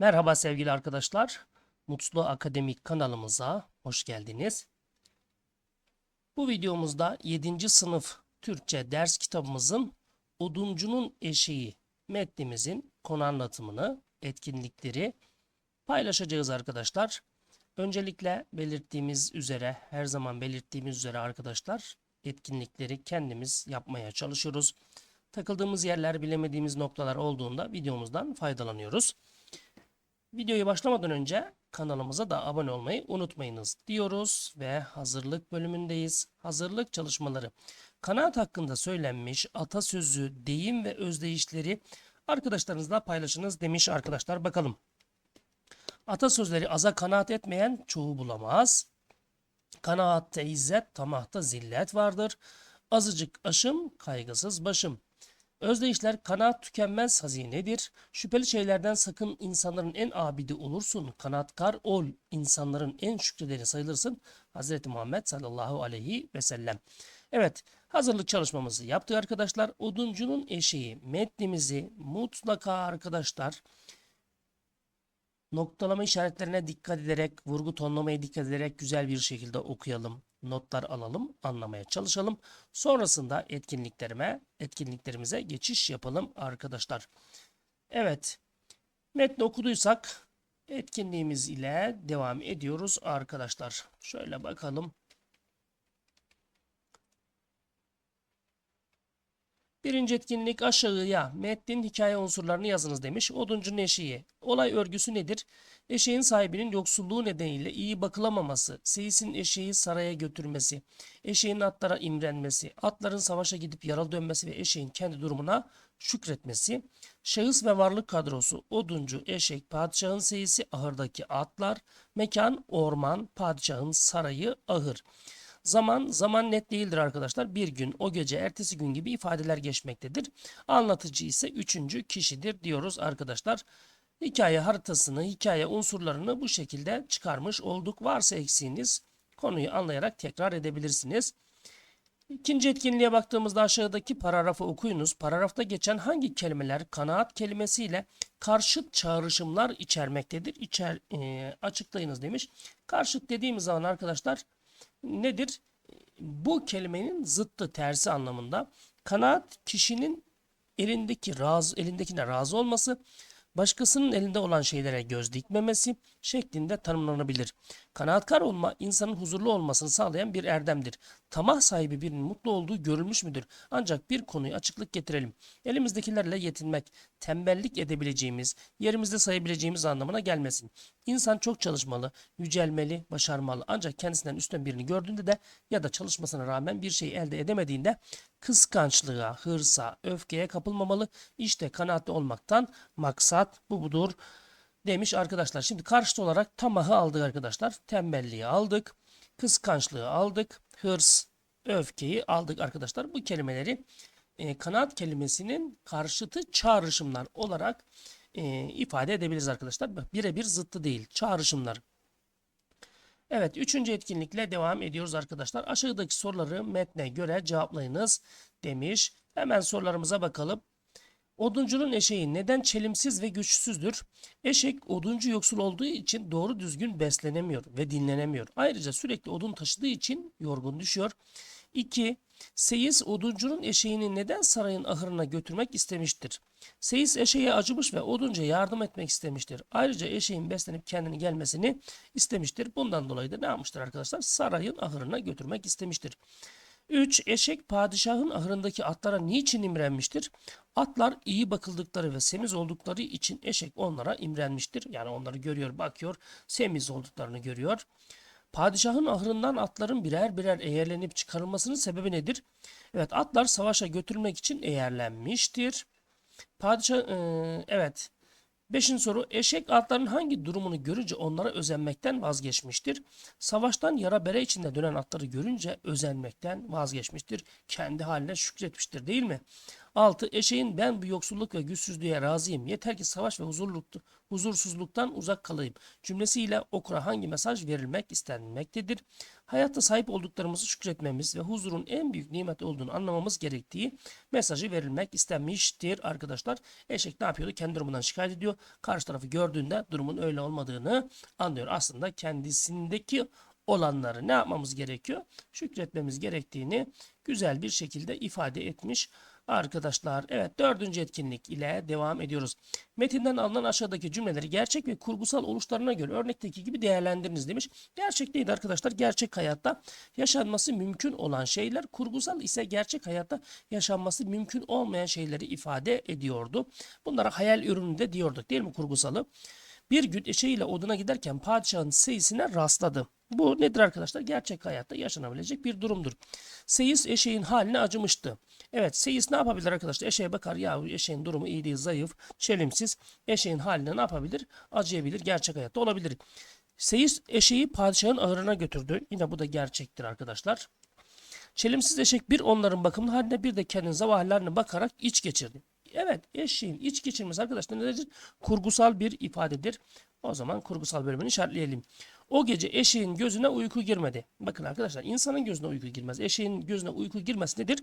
Merhaba sevgili arkadaşlar. Mutlu Akademik kanalımıza hoş geldiniz. Bu videomuzda 7. sınıf Türkçe ders kitabımızın Oduncunun Eşeği metnimizin konu anlatımını, etkinlikleri paylaşacağız arkadaşlar. Öncelikle belirttiğimiz üzere, her zaman belirttiğimiz üzere arkadaşlar etkinlikleri kendimiz yapmaya çalışıyoruz. Takıldığımız yerler, bilemediğimiz noktalar olduğunda videomuzdan faydalanıyoruz. Videoyu başlamadan önce kanalımıza da abone olmayı unutmayınız diyoruz ve hazırlık bölümündeyiz. Hazırlık çalışmaları. Kanaat hakkında söylenmiş atasözü, deyim ve özdeyişleri arkadaşlarınızla paylaşınız demiş arkadaşlar. Bakalım. Atasözleri aza kanaat etmeyen çoğu bulamaz. Kanaatte izzet, tamahta zillet vardır. Azıcık aşım, kaygısız başım. Özdeyişler kanaat tükenmez hazinedir. Şüpheli şeylerden sakın insanların en abidi olursun. Kanaatkar ol, insanların en şükredeni sayılırsın. Hazreti Muhammed sallallahu aleyhi ve sellem. Evet, hazırlık çalışmamızı yaptık arkadaşlar. Oduncunun eşeği metnimizi mutlaka arkadaşlar noktalama işaretlerine dikkat ederek, vurgu tonlamaya dikkat ederek güzel bir şekilde okuyalım. Notlar alalım, anlamaya çalışalım. Sonrasında etkinliklerime, etkinliklerimize geçiş yapalım arkadaşlar. Evet, metni okuduysak etkinliğimiz ile devam ediyoruz arkadaşlar. Şöyle bakalım. Birinci etkinlik aşağıya metnin hikaye unsurlarını yazınız demiş. Oduncunun eşeği. Olay örgüsü nedir? Eşeğin sahibinin yoksulluğu nedeniyle iyi bakılamaması, seyisin eşeği saraya götürmesi, eşeğin atlara imrenmesi, atların savaşa gidip yaralı dönmesi ve eşeğin kendi durumuna şükretmesi, şahıs ve varlık kadrosu, oduncu, eşek, padişahın seyisi, ahırdaki atlar, mekan, orman, padişahın sarayı, ahır. Zaman, zaman net değildir arkadaşlar. Bir gün, o gece, ertesi gün gibi ifadeler geçmektedir. Anlatıcı ise üçüncü kişidir diyoruz arkadaşlar. Hikaye haritasını, hikaye unsurlarını bu şekilde çıkarmış olduk. Varsa eksiğiniz konuyu anlayarak tekrar edebilirsiniz. İkinci etkinliğe baktığımızda aşağıdaki paragrafı okuyunuz. Paragrafta geçen hangi kelimeler kanaat kelimesiyle karşıt çağrışımlar içermektedir? İçer, e, açıklayınız demiş. Karşıt dediğimiz zaman arkadaşlar nedir? Bu kelimenin zıttı tersi anlamında. Kanaat kişinin elindeki razı, elindekine razı olması, başkasının elinde olan şeylere göz dikmemesi şeklinde tanımlanabilir. Kanaatkar olma insanın huzurlu olmasını sağlayan bir erdemdir. Tamah sahibi birinin mutlu olduğu görülmüş müdür? Ancak bir konuyu açıklık getirelim. Elimizdekilerle yetinmek, tembellik edebileceğimiz, yerimizde sayabileceğimiz anlamına gelmesin. İnsan çok çalışmalı, yücelmeli, başarmalı. Ancak kendisinden üstten birini gördüğünde de ya da çalışmasına rağmen bir şey elde edemediğinde kıskançlığa, hırsa, öfkeye kapılmamalı. İşte kanaatli olmaktan maksat bu budur demiş arkadaşlar. Şimdi karşıt olarak tamahı aldık arkadaşlar. Tembelliği aldık. Kıskançlığı aldık. Hırs, öfkeyi aldık arkadaşlar. Bu kelimeleri e, kanaat kelimesinin karşıtı çağrışımlar olarak e, ifade edebiliriz arkadaşlar. Birebir zıttı değil. Çağrışımlar. Evet, üçüncü etkinlikle devam ediyoruz arkadaşlar. Aşağıdaki soruları metne göre cevaplayınız demiş. Hemen sorularımıza bakalım. Oduncunun eşeği neden çelimsiz ve güçsüzdür? Eşek oduncu yoksul olduğu için doğru düzgün beslenemiyor ve dinlenemiyor. Ayrıca sürekli odun taşıdığı için yorgun düşüyor. 2. Seyis oduncunun eşeğini neden sarayın ahırına götürmek istemiştir? Seyis eşeğe acımış ve odunca yardım etmek istemiştir. Ayrıca eşeğin beslenip kendini gelmesini istemiştir. Bundan dolayı da ne yapmıştır arkadaşlar? Sarayın ahırına götürmek istemiştir. 3. Eşek padişahın ahırındaki atlara niçin imrenmiştir? Atlar iyi bakıldıkları ve semiz oldukları için eşek onlara imrenmiştir. Yani onları görüyor, bakıyor, semiz olduklarını görüyor. Padişahın ahırından atların birer birer eğerlenip çıkarılmasının sebebi nedir? Evet atlar savaşa götürülmek için eğerlenmiştir. Padişah e, evet. Beşinci soru eşek atların hangi durumunu görünce onlara özenmekten vazgeçmiştir? Savaştan yara bere içinde dönen atları görünce özenmekten vazgeçmiştir. Kendi haline şükretmiştir değil mi? 6. Eşeğin ben bu yoksulluk ve güçsüzlüğe razıyım. Yeter ki savaş ve huzursuzluktan uzak kalayım. Cümlesiyle okura hangi mesaj verilmek istenmektedir? Hayatta sahip olduklarımızı şükretmemiz ve huzurun en büyük nimet olduğunu anlamamız gerektiği mesajı verilmek istenmiştir arkadaşlar. Eşek ne yapıyordu? Kendi durumundan şikayet ediyor. Karşı tarafı gördüğünde durumun öyle olmadığını anlıyor. Aslında kendisindeki olanları ne yapmamız gerekiyor? Şükretmemiz gerektiğini güzel bir şekilde ifade etmiş arkadaşlar. Evet dördüncü etkinlik ile devam ediyoruz. Metinden alınan aşağıdaki cümleleri gerçek ve kurgusal oluşlarına göre örnekteki gibi değerlendiriniz demiş. Gerçek neydi arkadaşlar? Gerçek hayatta yaşanması mümkün olan şeyler, kurgusal ise gerçek hayatta yaşanması mümkün olmayan şeyleri ifade ediyordu. Bunlara hayal ürünü de diyorduk değil mi kurgusalı? Bir gün eşeğiyle oduna giderken padişahın seyisine rastladı. Bu nedir arkadaşlar? Gerçek hayatta yaşanabilecek bir durumdur. Seyis eşeğin haline acımıştı. Evet Seyis ne yapabilir arkadaşlar? Eşeğe bakar ya eşeğin durumu iyi değil, zayıf, çelimsiz. Eşeğin haline ne yapabilir? Acıyabilir. Gerçek hayatta olabilir. Seyis eşeği padişahın ahırına götürdü. Yine bu da gerçektir arkadaşlar. Çelimsiz eşek bir onların bakımlı haline bir de kendi zavallarına bakarak iç geçirdi. Evet eşeğin iç geçirmesi arkadaşlar nedir? Kurgusal bir ifadedir. O zaman kurgusal bölümünü işaretleyelim. O gece eşeğin gözüne uyku girmedi. Bakın arkadaşlar insanın gözüne uyku girmez. Eşeğin gözüne uyku girmesi nedir?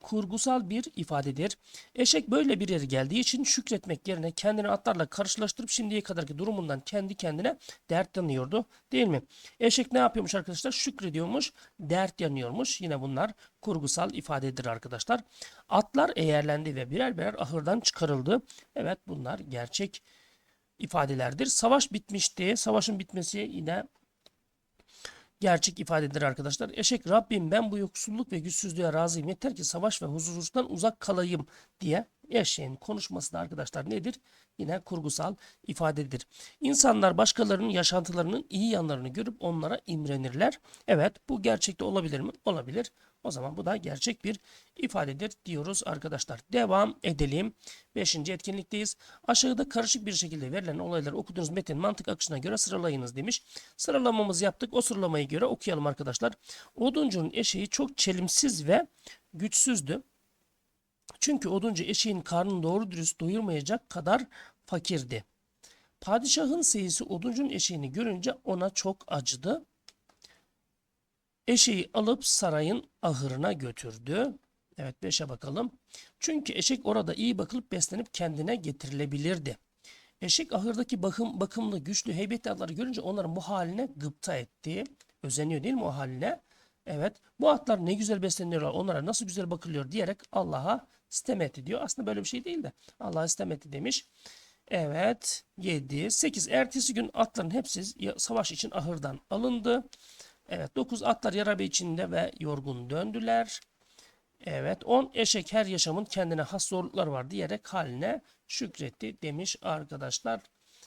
Kurgusal bir ifadedir. Eşek böyle bir yere geldiği için şükretmek yerine kendini atlarla karşılaştırıp şimdiye kadarki durumundan kendi kendine dert yanıyordu değil mi? Eşek ne yapıyormuş arkadaşlar? Şükrediyormuş, dert yanıyormuş. Yine bunlar kurgusal ifadedir arkadaşlar. Atlar eğerlendi ve birer birer ahırdan çıkarıldı. Evet bunlar gerçek ifadelerdir. Savaş bitmişti. Savaşın bitmesi yine gerçek ifadedir arkadaşlar. Eşek Rabbim ben bu yoksulluk ve güçsüzlüğe razıyım. Yeter ki savaş ve huzursuzluktan uzak kalayım diye eşeğin konuşması da arkadaşlar nedir? Yine kurgusal ifadedir. İnsanlar başkalarının yaşantılarının iyi yanlarını görüp onlara imrenirler. Evet bu gerçekte olabilir mi? Olabilir. O zaman bu da gerçek bir ifadedir diyoruz arkadaşlar. Devam edelim. Beşinci etkinlikteyiz. Aşağıda karışık bir şekilde verilen olayları okuduğunuz metin mantık akışına göre sıralayınız demiş. Sıralamamızı yaptık. O sıralamayı göre okuyalım arkadaşlar. Oduncunun eşeği çok çelimsiz ve güçsüzdü. Çünkü oduncu eşeğin karnını doğru dürüst doyurmayacak kadar fakirdi. Padişahın seyisi oduncunun eşeğini görünce ona çok acıdı. Eşeği alıp sarayın ahırına götürdü. Evet 5'e bakalım. Çünkü eşek orada iyi bakılıp beslenip kendine getirilebilirdi. Eşek ahırdaki bakım, bakımlı, güçlü, heybetli atları görünce onların bu haline gıpta etti. Özeniyor değil mi o haline? Evet bu atlar ne güzel besleniyorlar, onlara nasıl güzel bakılıyor diyerek Allah'a sitem etti diyor. Aslında böyle bir şey değil de Allah'a sitem etti demiş. Evet 7, 8. Ertesi gün atların hepsi savaş için ahırdan alındı. Evet 9 atlar yarabe içinde ve yorgun döndüler. Evet 10 eşek her yaşamın kendine has zorluklar var diyerek haline şükretti demiş arkadaşlar.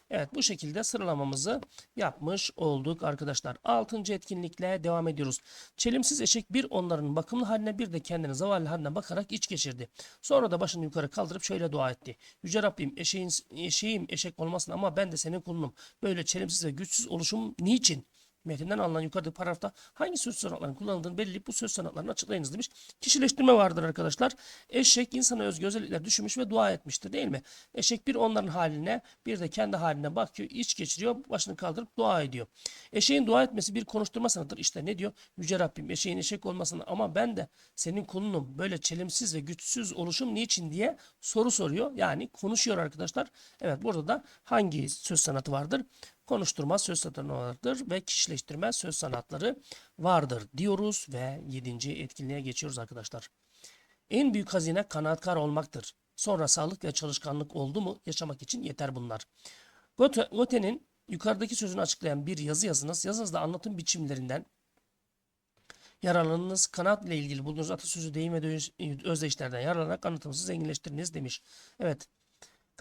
Evet bu şekilde sıralamamızı yapmış olduk arkadaşlar. Altıncı etkinlikle devam ediyoruz. Çelimsiz eşek bir onların bakımlı haline bir de kendine zavallı haline bakarak iç geçirdi. Sonra da başını yukarı kaldırıp şöyle dua etti. Yüce Rabbim eşeğin, eşeğim eşek olmasın ama ben de senin kulunum. Böyle çelimsiz ve güçsüz oluşum niçin? Metinden alınan yukarıdaki paragrafta hangi söz sanatlarının kullanıldığını belirleyip bu söz sanatlarını açıklayınız demiş. Kişileştirme vardır arkadaşlar. Eşek insana özgü özellikler düşünmüş ve dua etmiştir değil mi? Eşek bir onların haline bir de kendi haline bakıyor, iç geçiriyor, başını kaldırıp dua ediyor. Eşeğin dua etmesi bir konuşturma sanatıdır. İşte ne diyor? Yüce Rabbim eşeğin eşek olmasını ama ben de senin kulunum. Böyle çelimsiz ve güçsüz oluşum niçin diye soru soruyor. Yani konuşuyor arkadaşlar. Evet burada da hangi söz sanatı vardır? Konuşturma söz sanatları vardır ve kişileştirme söz sanatları vardır diyoruz ve yedinci etkinliğe geçiyoruz arkadaşlar. En büyük hazine kanaatkar olmaktır. Sonra sağlık ve çalışkanlık oldu mu yaşamak için yeter bunlar. Goethe, Goethe'nin yukarıdaki sözünü açıklayan bir yazı yazınız. Yazınızda anlatım biçimlerinden yararlanınız. Kanat ile ilgili bulduğunuz atasözü deyim ve özdeşlerden yararlanarak anlatımınızı zenginleştiriniz demiş. Evet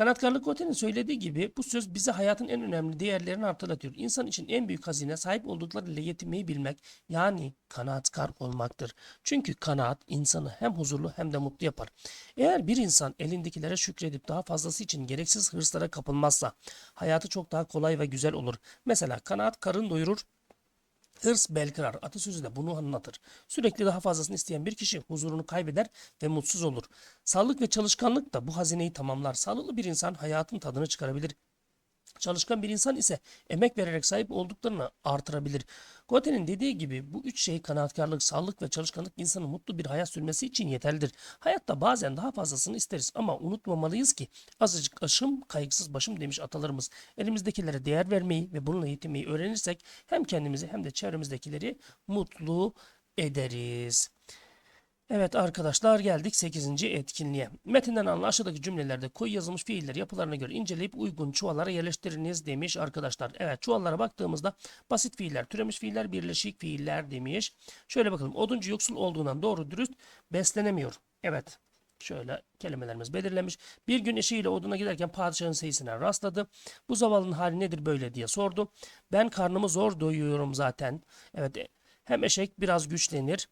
Kanatkarlık Gote'nin söylediği gibi bu söz bize hayatın en önemli değerlerini hatırlatıyor. İnsan için en büyük hazine sahip olduklarıyla yetinmeyi bilmek yani kanaatkar olmaktır. Çünkü kanaat insanı hem huzurlu hem de mutlu yapar. Eğer bir insan elindekilere şükredip daha fazlası için gereksiz hırslara kapılmazsa hayatı çok daha kolay ve güzel olur. Mesela kanaat karın doyurur, Hırs bel kırar. Atasözü de bunu anlatır. Sürekli daha fazlasını isteyen bir kişi huzurunu kaybeder ve mutsuz olur. Sağlık ve çalışkanlık da bu hazineyi tamamlar. Sağlıklı bir insan hayatın tadını çıkarabilir. Çalışkan bir insan ise emek vererek sahip olduklarını artırabilir. Goethe'nin dediği gibi bu üç şey kanaatkarlık, sağlık ve çalışkanlık insanın mutlu bir hayat sürmesi için yeterlidir. Hayatta bazen daha fazlasını isteriz ama unutmamalıyız ki azıcık aşım kaygısız başım demiş atalarımız. Elimizdekilere değer vermeyi ve bununla yetinmeyi öğrenirsek hem kendimizi hem de çevremizdekileri mutlu ederiz. Evet arkadaşlar geldik 8. etkinliğe. Metinden alınan aşağıdaki cümlelerde koyu yazılmış fiiller yapılarına göre inceleyip uygun çuvallara yerleştiriniz demiş arkadaşlar. Evet çuvallara baktığımızda basit fiiller, türemiş fiiller, birleşik fiiller demiş. Şöyle bakalım. Oduncu yoksul olduğundan doğru dürüst beslenemiyor. Evet. Şöyle kelimelerimiz belirlenmiş. Bir gün eşiyle oduna giderken padişahın seyisine rastladı. Bu zavallının hali nedir böyle diye sordu. Ben karnımı zor doyuyorum zaten. Evet hem eşek biraz güçlenir.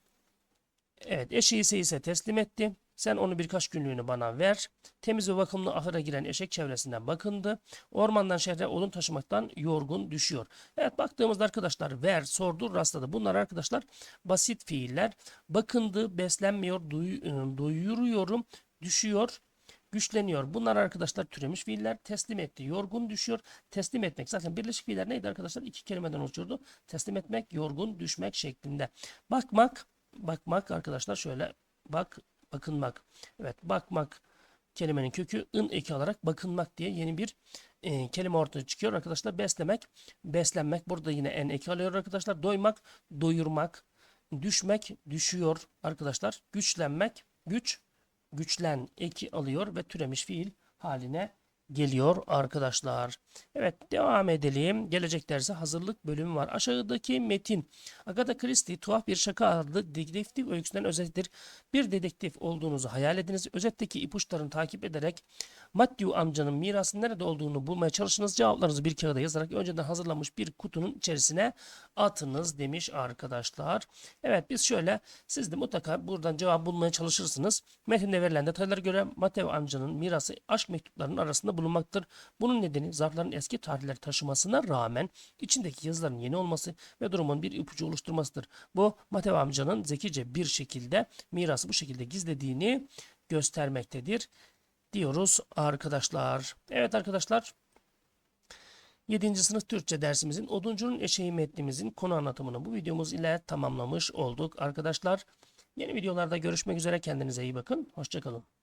Evet eşeği seyise teslim etti. Sen onu birkaç günlüğünü bana ver. Temiz ve bakımlı ahıra giren eşek çevresinden bakındı. Ormandan şehre odun taşımaktan yorgun düşüyor. Evet baktığımızda arkadaşlar ver, sordu, rastladı. Bunlar arkadaşlar basit fiiller. Bakındı, beslenmiyor, duy- ıı, doyuruyorum, düşüyor, güçleniyor. Bunlar arkadaşlar türemiş fiiller. Teslim etti, yorgun düşüyor. Teslim etmek. Zaten birleşik fiiller neydi arkadaşlar? İki kelimeden oluşuyordu. Teslim etmek, yorgun düşmek şeklinde. Bakmak, bakmak arkadaşlar şöyle bak bakınmak. Evet bakmak kelimenin kökü ın eki alarak bakınmak diye yeni bir e, kelime ortaya çıkıyor arkadaşlar. Beslemek, beslenmek burada yine en eki alıyor arkadaşlar. Doymak, doyurmak, düşmek, düşüyor arkadaşlar. Güçlenmek, güç, güçlen eki alıyor ve türemiş fiil haline geliyor arkadaşlar. Evet devam edelim. Gelecek derse hazırlık bölümü var. Aşağıdaki metin Agatha Christie tuhaf bir şaka adlı dedektif öyküsünden özettir. Bir dedektif olduğunuzu hayal ediniz. Özetteki ipuçlarını takip ederek Matthew amcanın mirasının nerede olduğunu bulmaya çalışınız. Cevaplarınızı bir kağıda yazarak önceden hazırlanmış bir kutunun içerisine atınız demiş arkadaşlar. Evet biz şöyle siz de mutlaka buradan cevap bulmaya çalışırsınız. Metinde verilen detaylara göre Matthew amcanın mirası aşk mektuplarının arasında bulunmaktadır. Bunun nedeni zarfların eski tarihler taşımasına rağmen içindeki yazıların yeni olması ve durumun bir ipucu oluşturmasıdır. Bu Matthew amcanın zekice bir şekilde mirası bu şekilde gizlediğini göstermektedir diyoruz arkadaşlar. Evet arkadaşlar 7. sınıf Türkçe dersimizin Oduncunun Eşeği metnimizin konu anlatımını bu videomuz ile tamamlamış olduk arkadaşlar. Yeni videolarda görüşmek üzere kendinize iyi bakın. Hoşçakalın.